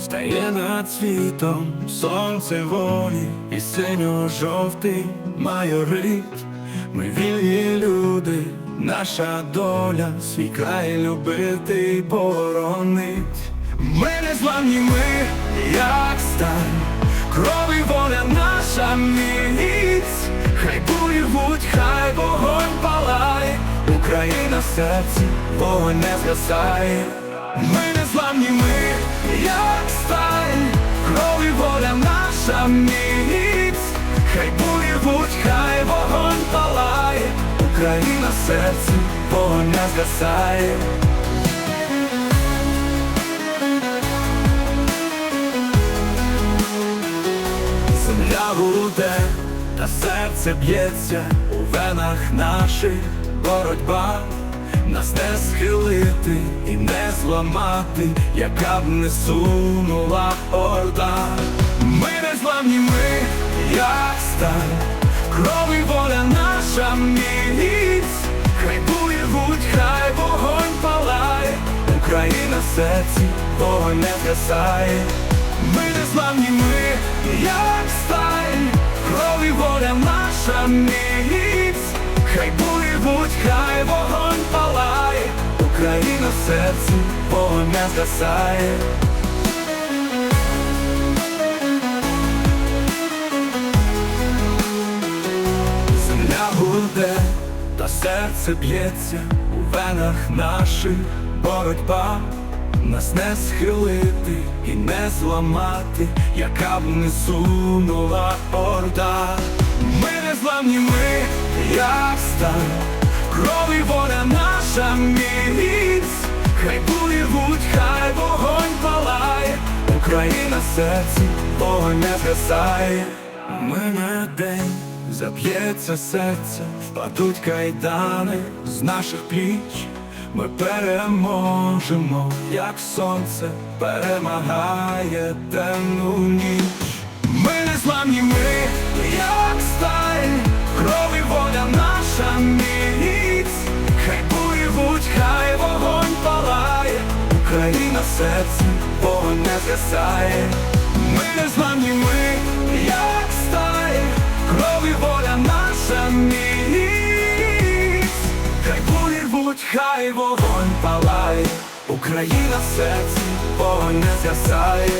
Стає над світом сонце волі і синьо-жовтий майорит. Ми вільні люди, наша доля, свій край любити й боронить. Ми не зламні, ми, як сталь, кров і воля наша міць, хай бурі рвуть, хай вогонь палає, Україна в серці, вогонь не згасає. Ми не зламні, Україна в серці, вогонь згасає. Земля гуде, та серце б'ється у венах наших боротьба, нас не схилити і не зламати, яка б не сунула орда. Ми не зламні, ми, як сталь, наша хай бурі рвуть, хай вогонь палає, Україна в серці, вогонь не згасає. Ми не зламні, ми, як сталь, кров і воля наша міць, хай бурі рвуть, хай вогонь палає, Україна в серці, вогонь не згасає. Та серце б'ється у венах наших боротьба. Нас не схилити і не зламати, яка б не сунула орда. Ми не зламні, ми, як сталь, кров і воля наша міць, хай бурі рвуть, хай вогонь палає, Україна серці, вогонь не згасає. Мине день, заб'ється серце, впадуть кайдани з наших пліч. Ми переможемо, як сонце перемагає темну ніч. Ми не зламні, ми, як сталь, кров і воля наша міць, хай бурі рвуть, хай вогонь палає, Україна в серці, вогонь не згасає. Ми не зламні, ми, як хай вогонь палає, Україна в серці, вогонь не згасає.